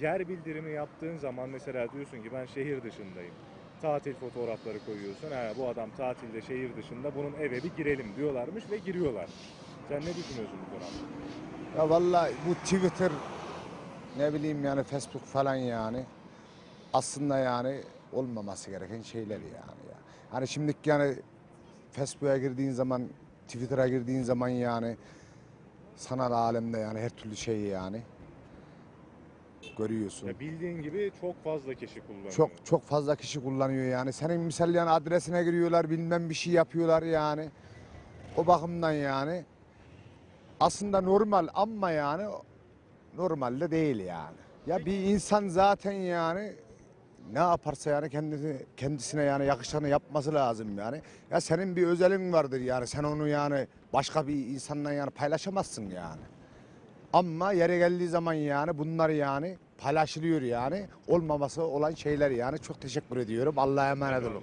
yer bildirimi yaptığın zaman mesela diyorsun ki ben şehir dışındayım. Tatil fotoğrafları koyuyorsun. Ha, bu adam tatilde şehir dışında bunun eve bir girelim diyorlarmış ve giriyorlar. Sen ne düşünüyorsun bu konu hakkında? Ya vallahi bu Twitter ne bileyim yani Facebook falan yani aslında yani olmaması gereken şeyler yani ya. Hani şimdiki yani Facebook'a girdiğin zaman Twitter'a girdiğin zaman yani sanal alemde yani her türlü şeyi yani görüyorsun. Ya bildiğin gibi çok fazla kişi kullanıyor. Çok çok fazla kişi kullanıyor yani. Senin misal yani adresine giriyorlar bilmem bir şey yapıyorlar yani. O bakımdan yani aslında normal ama yani normalde değil yani. Ya bir insan zaten yani ne yaparsa yani kendisi kendisine yani yakışanı yapması lazım yani. Ya senin bir özelin vardır yani sen onu yani başka bir insanla yani paylaşamazsın yani. Ama yere geldiği zaman yani bunlar yani paylaşılıyor yani. Olmaması olan şeyler yani. Çok teşekkür ediyorum. Allah'a emanet olun.